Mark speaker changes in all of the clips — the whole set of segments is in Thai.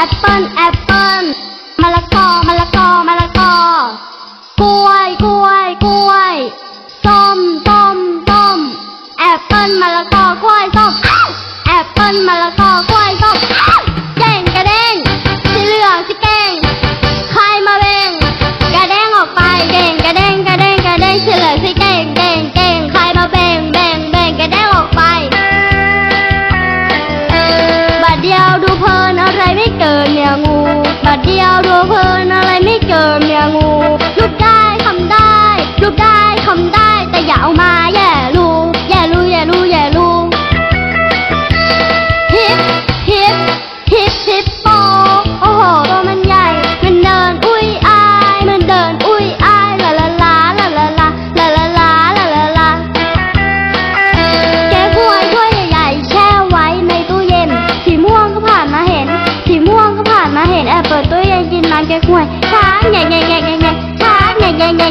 Speaker 1: apple apple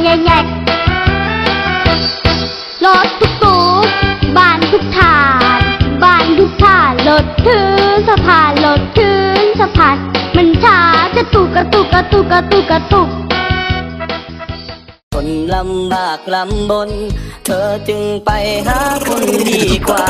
Speaker 1: แย่แย่รถทุกตูดบ้านทุกฐานบ้านทุกฐานรถถึงสะพานรถถึงสะพานมันช้าจะตุกกระตุกกระตุกกระตุกกระตุก
Speaker 2: คนลำบากลำบน เธอจึงไปหาคนดีกว่า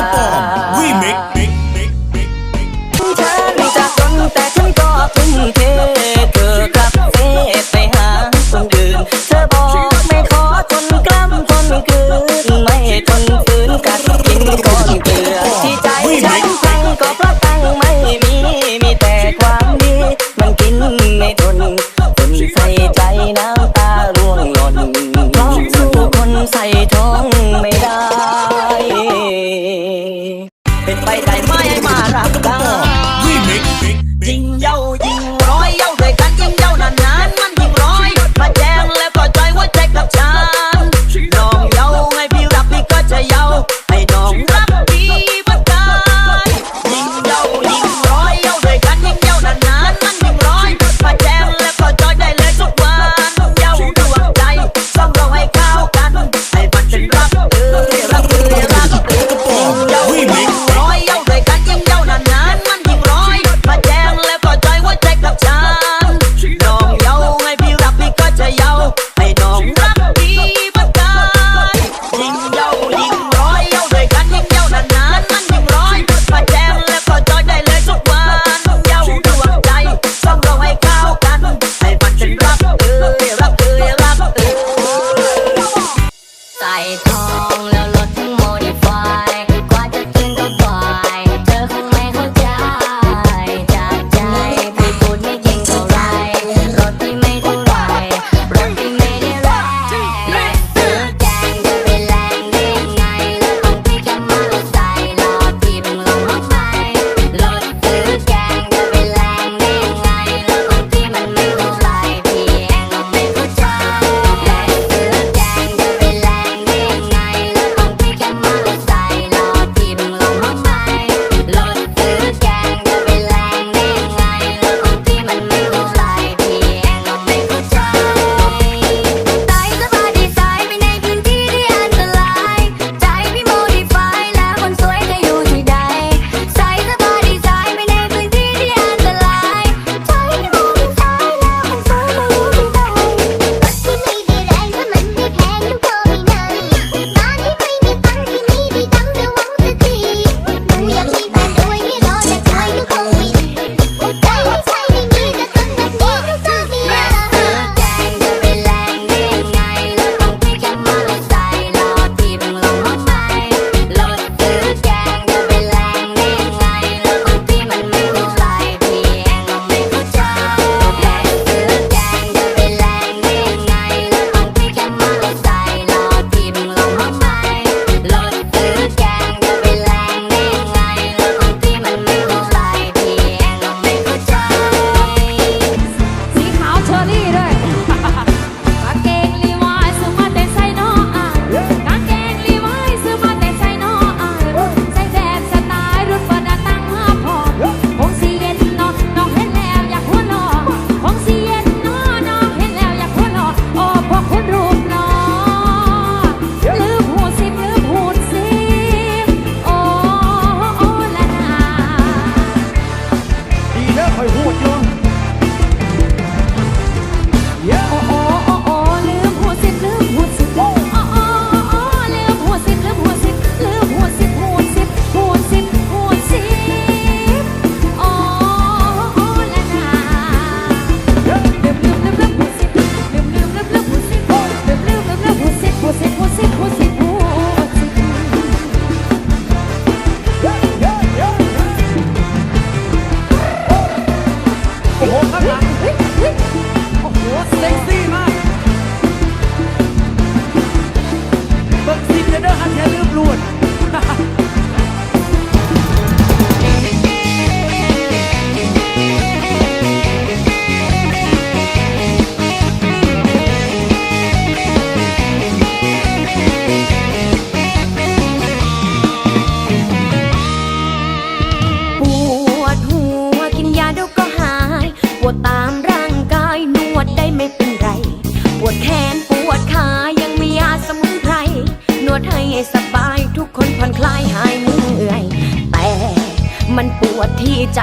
Speaker 2: มันป
Speaker 3: วดที่ใจ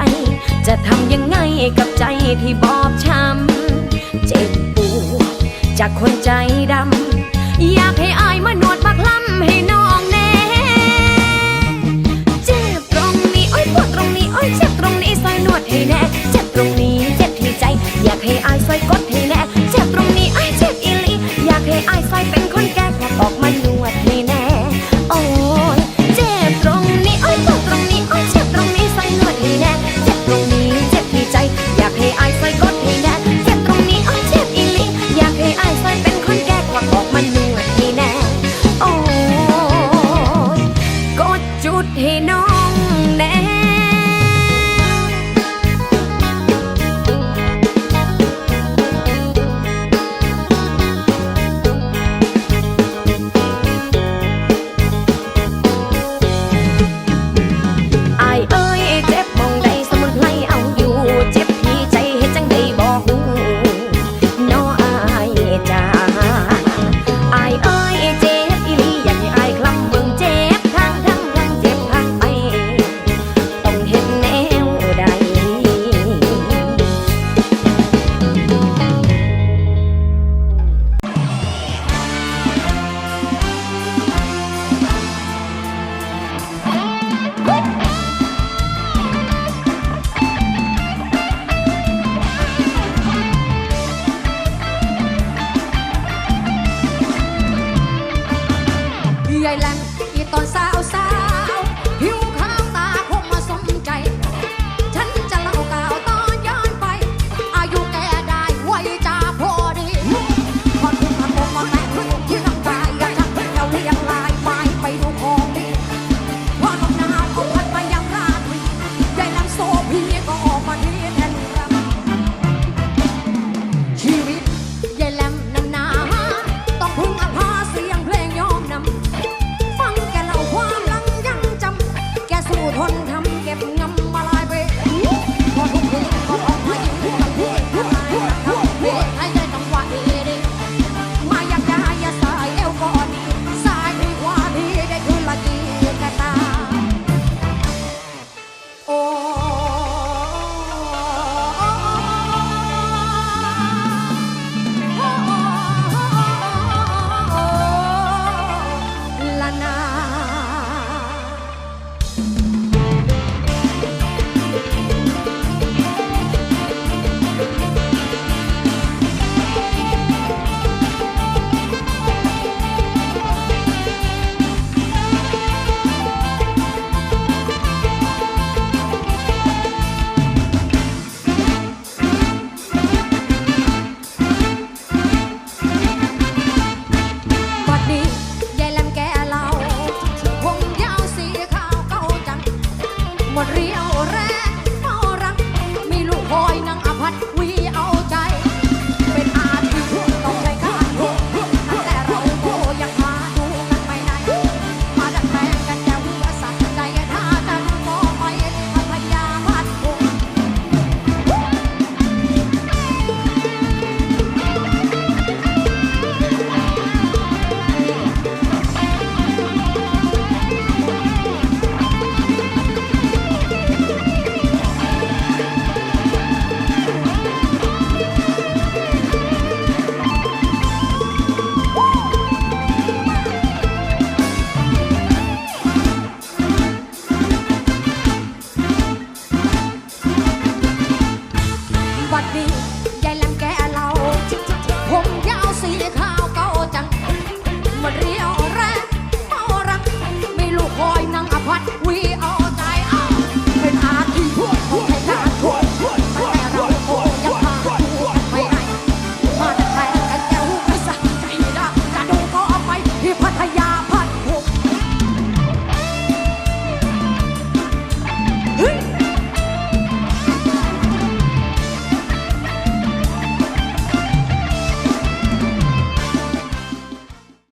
Speaker 3: จะทำยังไงกับใจที่บอบช้ำเจ็บปวดจากคนใจดำ